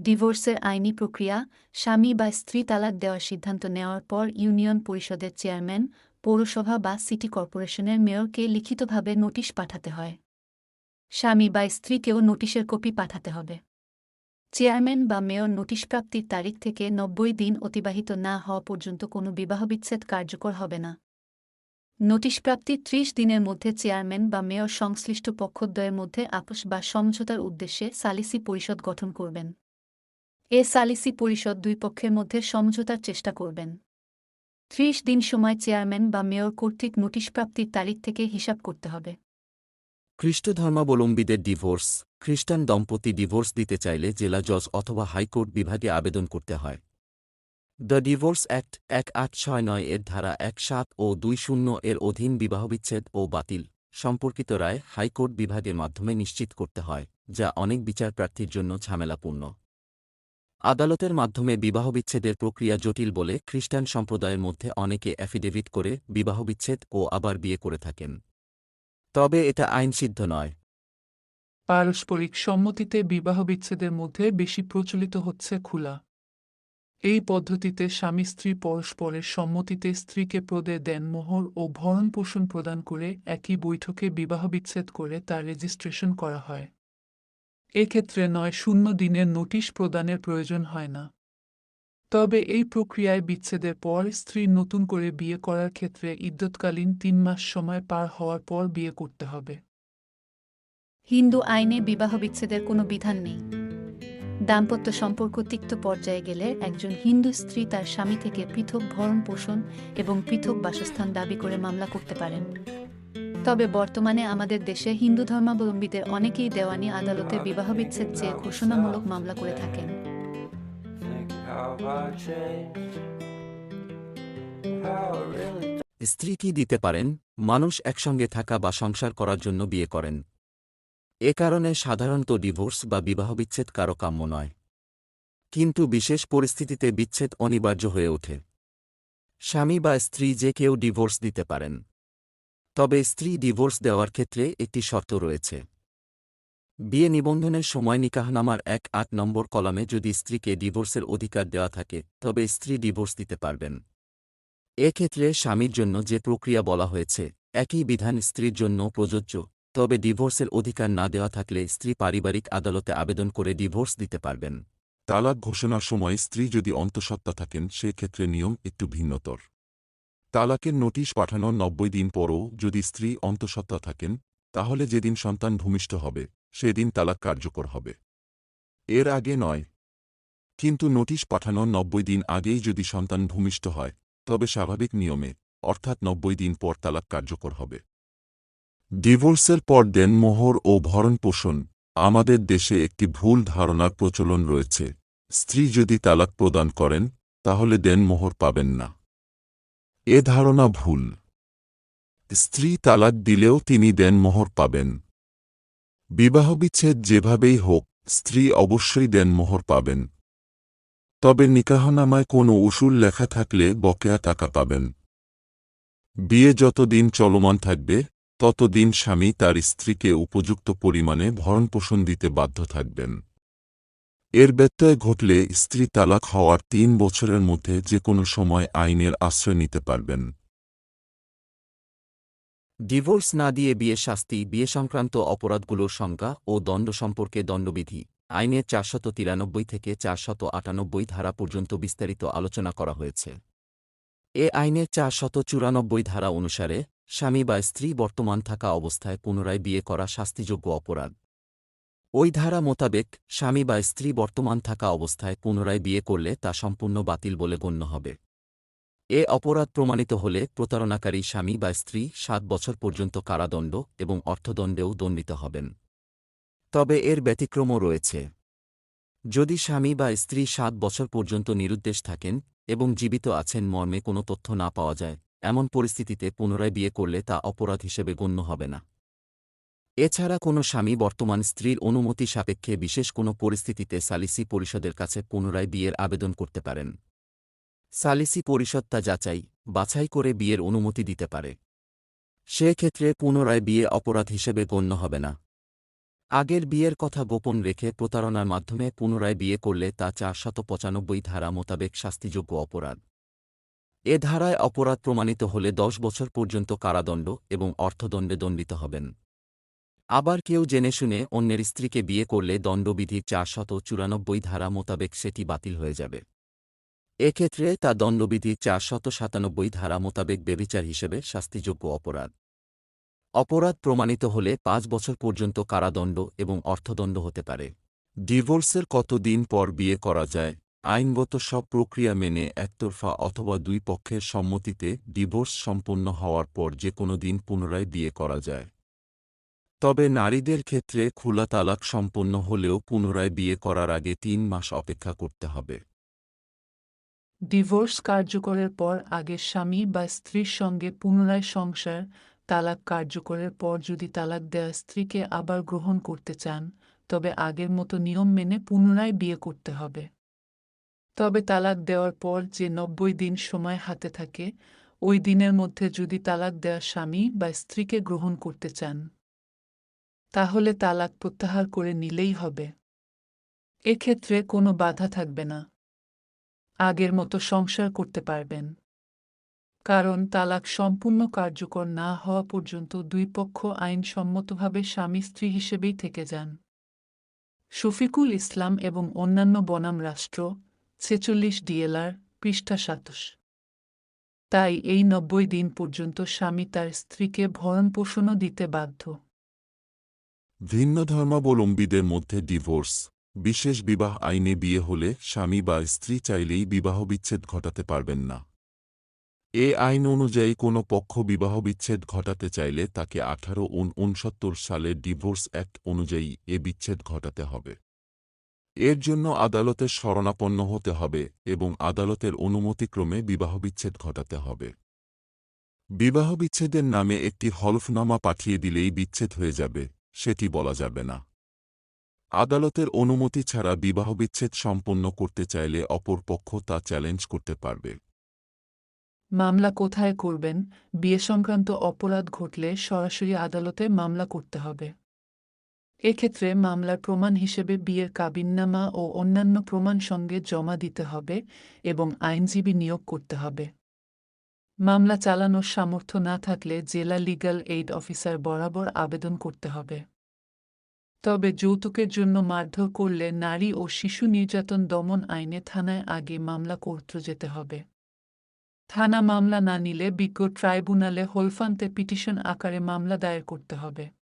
ডিভোর্সের আইনি প্রক্রিয়া, স্বামী বা স্ত্রী তালাক দেওয়ার সিদ্ধান্ত নেওয়ার পর ইউনিয়ন পরিষদের চেয়ারম্যান, পৌরসভা বা সিটি কর্পোরেশনের মেয়রকে লিখিতভাবে নোটিশ পাঠাতে হয়। স্বামী বা স্ত্রীকেও নোটিশের কপি পাঠাতে হবে। চেয়ারম্যান বা মেয়র নোটিশ প্রাপ্তির তারিখ থেকে নব্বই দিন অতিবাহিত না হওয়া পর্যন্ত কোনো বিবাহবিচ্ছেদ কার্যকর হবে না। নোটিশ প্রাপ্তির ত্রিশ দিনের মধ্যে চেয়ারম্যান বা মেয়র সংশ্লিষ্ট পক্ষদ্বয়ের মধ্যে আপোষ বা সমঝোতার উদ্দেশ্যে সালিসি পরিষদ গঠন করবেন। এ সালিসি পরিষদ দুই পক্ষের মধ্যে সমঝোতার চেষ্টা করবেন। ত্রিশ দিন সময় চেয়ারম্যান বা মেয়র কর্তৃক নোটিশ প্রাপ্তির তারিখ থেকে হিসাব করতে হবে। খ্রিস্ট ধর্মাবলম্বীদের ডিভোর্স, খ্রিস্টান দম্পতি ডিভোর্স দিতে চাইলে জেলা জজ অথবা হাইকোর্ট বিভাগে আবেদন করতে হয়। দ্য ডিভোর্স অ্যাক্ট এক আট ছয় নয় এর ধারা এক সাত ও দুই শূন্য এর অধীন বিবাহবিচ্ছেদ ও বাতিল সম্পর্কিত রায় হাইকোর্ট বিভাগের মাধ্যমে নিশ্চিত করতে হয়, যা অনেক বিচারপ্রার্থীর জন্য ঝামেলাপূর্ণ। আদালতের মাধ্যমে বিবাহবিচ্ছেদের প্রক্রিয়া জটিল বলে খ্রিস্টান সম্প্রদায়ের মধ্যে অনেকে অ্যাফিডেভিট করে বিবাহবিচ্ছেদ ও আবার বিয়ে করে থাকেন। তবে এটা আইনসিদ্ধ নয়। পারস্পরিক সম্মতিতে বিবাহবিচ্ছেদের মধ্যে বেশি প্রচলিত হচ্ছে খোলা এই পদ্ধতিতে স্বামী স্ত্রী পরস্পরের সম্মতিতে স্ত্রীকে প্রদে দেন মোহর ও ভরণ পোষণ প্রদান করে একই বৈঠকে বিবাহবিচ্ছেদ করে তার রেজিস্ট্রেশন করা হয়। এক্ষেত্রে নয়, শূন্য দিনের নোটিশ প্রদানের প্রয়োজন হয় না। তবে এই প্রক্রিয়ায় বিচ্ছেদের পর স্ত্রী নতুন করে বিয়ে করার ক্ষেত্রে ইদ্যৎকালীন তিন মাস সময় পার হওয়ার পর বিয়ে করতে হবে। হিন্দু আইনে বিবাহ বিচ্ছেদের কোনো বিধান নেই। দাম্পত্য সম্পর্ক তিক্ত পর্যায়ে গেলে একজন হিন্দু স্ত্রী তার স্বামী থেকে পৃথক ভরণ পোষণ এবং পৃথক বাসস্থান দাবি করে মামলা করতে পারেন। তবে বর্তমানে আমাদের দেশে হিন্দু ধর্মাবলম্বীদের অনেকেই দেওয়ানি আদালতে বিবাহবিচ্ছেদ চেয়ে ঘোষণামূলক মামলা করে থাকেন। স্ত্রী কি দিতে পারেন? মানুষ একসঙ্গে থাকা বা সংসার করার জন্য বিয়ে করেন। এ কারণে সাধারণত ডিভোর্স বা বিবাহবিচ্ছেদ কারও কাম্য নয়। কিন্তু বিশেষ পরিস্থিতিতে বিচ্ছেদ অনিবার্য হয়ে ওঠে। স্বামী বা স্ত্রী যে কেউ ডিভোর্স দিতে পারেন। তবে স্ত্রী ডিভোর্স দেওয়ার ক্ষেত্রে একটি শর্ত রয়েছে। বিয়ে নিবন্ধনের সময় নিকাহনামার এক আট নম্বর কলামে যদি স্ত্রীকে ডিভোর্সের অধিকার দেওয়া থাকে, তবে স্ত্রী ডিভোর্স দিতে পারবেন। এক্ষেত্রে স্বামীর জন্য যে প্রক্রিয়া বলা হয়েছে, একই বিধান স্ত্রীর জন্য প্রযোজ্য, তবে ডিভোর্সের অধিকার না দেওয়া থাকলে স্ত্রী পারিবারিক আদালতে আবেদন করে ডিভোর্স দিতে পারবেন। তালাক ঘোষণার সময় স্ত্রী যদি অন্তঃসত্ত্বা থাকেন, সেক্ষেত্রে নিয়ম একটু ভিন্নতর। তালাকের নোটিশ পাঠানোর নব্বই দিন পরও যদি স্ত্রী অন্তঃসত্ত্বা থাকেন, তাহলে যেদিন সন্তান ভূমিষ্ঠ হবে, সেদিন তালাক কার্যকর হবে। এর আগে নয়। কিন্তু নোটিশ পাঠানোর নব্বই দিন আগেই যদি সন্তান ভূমিষ্ঠ হয়, তবে স্বাভাবিক নিয়মে, অর্থাৎ নব্বই দিন পর তালাক কার্যকর হবে। ডিভোর্সের পর দেন মোহর ও ভরণপোষণ। আমাদের দেশে একটি ভুল ধারণার প্রচলন রয়েছে। স্ত্রী যদি তালাক প্রদান করেন, তাহলে দেন মোহর পাবেন না। এ ধারণা ভুল। স্ত্রী তালাক দিলেও তিনি দেন মোহর পাবেন। বিবাহবিচ্ছেদ যেভাবেই হোক, স্ত্রী অবশ্যই দেন মোহর পাবেন। তবে নিকাহনামায় কোনো উসুল লেখা থাকলে বকেয়া টাকা পাবেন। বিয়ে যতদিন চলমান থাকবে, ততদিন স্বামী তার স্ত্রীকে উপযুক্ত পরিমাণে ভরণপোষণ দিতে বাধ্য থাকবেন। এর ব্যত্যয় ঘটলে স্ত্রী তালাক হওয়ার তিন বছরের মধ্যে যে কোনো সময় আইনের আশ্রয় নিতে পারবেন। ডিভোর্স না দিয়ে বিয়ে শাস্তি, বিয়ে সংক্রান্ত অপরাধগুলোর সংজ্ঞা ও দণ্ড সম্পর্কে দণ্ডবিধি আইনের চারশত তিরানব্বই থেকে চারশত আটানব্বই ধারা পর্যন্ত বিস্তারিত আলোচনা করা হয়েছে। এ আইনের চারশত চুরানব্বই ধারা অনুসারে স্বামী বা স্ত্রী বর্তমান থাকা অবস্থায় পুনরায় বিয়ে করা শাস্তিযোগ্য অপরাধ। ওই ধারা মোতাবেক স্বামী বা স্ত্রী বর্তমান থাকা অবস্থায় পুনরায় বিয়ে করলে তা সম্পূর্ণ বাতিল বলে গণ্য হবে। এ অপরাধ প্রমাণিত হলে প্রতারণাকারী স্বামী বা স্ত্রী সাত বছর পর্যন্ত কারাদণ্ড এবং অর্থদণ্ডেও দণ্ডিত হবেন। তবে এর ব্যতিক্রমও রয়েছে। যদি স্বামী বা স্ত্রী সাত বছর পর্যন্ত নিরুদ্দেশ থাকেন এবং জীবিত আছেন মর্মে কোনো তথ্য না পাওয়া যায়, এমন পরিস্থিতিতে পুনরায় বিয়ে করলে তা অপরাধ হিসেবে গণ্য হবে না। এছাড়া কোনো স্বামী বর্তমান স্ত্রীর অনুমতি সাপেক্ষে বিশেষ কোনো পরিস্থিতিতে সালিসি পরিষদের কাছে পুনরায় বিয়ের আবেদন করতে পারেন। সালিসি পরিষদ তা যাচাই, বাছাই করে বিয়ের অনুমতি দিতে পারে। সে ক্ষেত্রে পুনরায় বিয়ে অপরাধ হিসেবে গণ্য হবে না। আগের বিয়ের কথা গোপন রেখে প্রতারণার মাধ্যমে পুনরায় বিয়ে করলে তা চারশত পঁচানব্বই ধারা মোতাবেক শাস্তিযোগ্য অপরাধ। এ ধারায় অপরাধ প্রমাণিত হলে দশ বছর পর্যন্ত কারাদণ্ড এবং অর্থদণ্ডে দণ্ডিত হবেন। আবার কেউ জেনে শুনে অন্যের স্ত্রীকে বিয়ে করলে দণ্ডবিধির চারশত চুরানব্বই ধারা মোতাবেক সেটি বাতিল হয়ে যাবে। এক্ষেত্রে তা দণ্ডবিধির চারশত সাতানব্বই ধারা মোতাবেক বেবিচার হিসেবে শাস্তিযোগ্য অপরাধ। অপরাধ প্রমাণিত হলে পাঁচ বছর পর্যন্ত কারাদণ্ড এবং অর্থদণ্ড হতে পারে। ডিভোর্সের কতদিন পর বিয়ে করা যায়? আইনগত সব প্রক্রিয়া মেনে একতরফা অথবা দুই পক্ষের সম্মতিতে ডিভোর্স সম্পন্ন হওয়ার পর যে কোনো দিন পুনরায় বিয়ে করা যায়। তবে নারীদের ক্ষেত্রে খোলা তালাক সম্পন্ন হলেও পুনরায় বিয়ে করার আগে তিন মাস অপেক্ষা করতে হবে। ডিভোর্স কার্যকরের পর আগের স্বামী বা স্ত্রীর সঙ্গে পুনরায় সংসার তালাক কার্যকরের পর যদি তালাক দেওয়া স্ত্রীকে আবার গ্রহণ করতে চান, তবে আগের মতো নিয়ম মেনে পুনরায় বিয়ে করতে হবে। তবে তালাক দেওয়ার পর যে নব্বই দিন সময় হাতে থাকে, ওই দিনের মধ্যে যদি তালাক দেওয়া স্বামী বা স্ত্রীকে গ্রহণ করতে চান তাহলে তালাক প্রত্যাহার করে নিলেই হবে। এক্ষেত্রে কোনো বাধা থাকবে না। আগের মতো সংসার করতে পারবেন। কারণ তালাক সম্পূর্ণ কার্যকর না হওয়া পর্যন্ত দুই পক্ষ আইনসম্মতভাবে স্বামী স্ত্রী হিসেবেই থেকে যান। শফিকুল ইসলাম এবং অন্যান্য বনাম রাষ্ট্র, ছেচল্লিশ ডিএলআর, পৃষ্ঠা সাতশ। তাই এই নব্বই দিন পর্যন্ত স্বামী তার স্ত্রীকে ভরণ পোষণও দিতে বাধ্য। ভিন্ন ধর্মাবলম্বীদের মধ্যে ডিভোর্স, বিশেষ বিবাহ আইনে বিয়ে হলে স্বামী বা স্ত্রী চাইলেই বিবাহবিচ্ছেদ ঘটাতে পারবেন না। এ আইন অনুযায়ী কোনো পক্ষ বিবাহবিচ্ছেদ ঘটাতে চাইলে তাকে আঠারো উনসত্তর সালের ডিভোর্স অ্যাক্ট অনুযায়ী এ বিচ্ছেদ ঘটাতে হবে। এর জন্য আদালতের শরণাপন্ন হতে হবে এবং আদালতের অনুমতিক্রমে বিবাহবিচ্ছেদ ঘটাতে হবে। বিবাহবিচ্ছেদের নামে একটি হলফনামা পাঠিয়ে দিলেই বিচ্ছেদ হয়ে যাবে। সেটি বলা যাবে না। আদালতের অনুমতি ছাড়া বিবাহবিচ্ছেদ সম্পন্ন করতে চাইলে অপর পক্ষ তা চ্যালেঞ্জ করতে পারবে। মামলা কোথায় করবেন? বিয়ে সংক্রান্ত অপরাধ ঘটলে সরাসরি আদালতে মামলা করতে হবে। এক্ষেত্রে মামলার প্রমাণ হিসেবে বিয়ের কাবিননামা ও অন্যান্য প্রমাণ সঙ্গে জমা দিতে হবে এবং আইনজীবী নিয়োগ করতে হবে। মামলা চালানোর সামর্থ্য না থাকলে জেলা লিগ্যাল এইড অফিসার বরাবর আবেদন করতে হবে। তবে যৌতুকের জন্য মারধর করলে নারী ও শিশু নির্যাতন দমন আইনে থানায় আগে মামলা করতে যেতে হবে। থানা মামলা না নিলে বিজ্ঞ ট্রাইব্যুনালে হোলফান্তে পিটিশন আকারে মামলা দায়ের করতে হবে।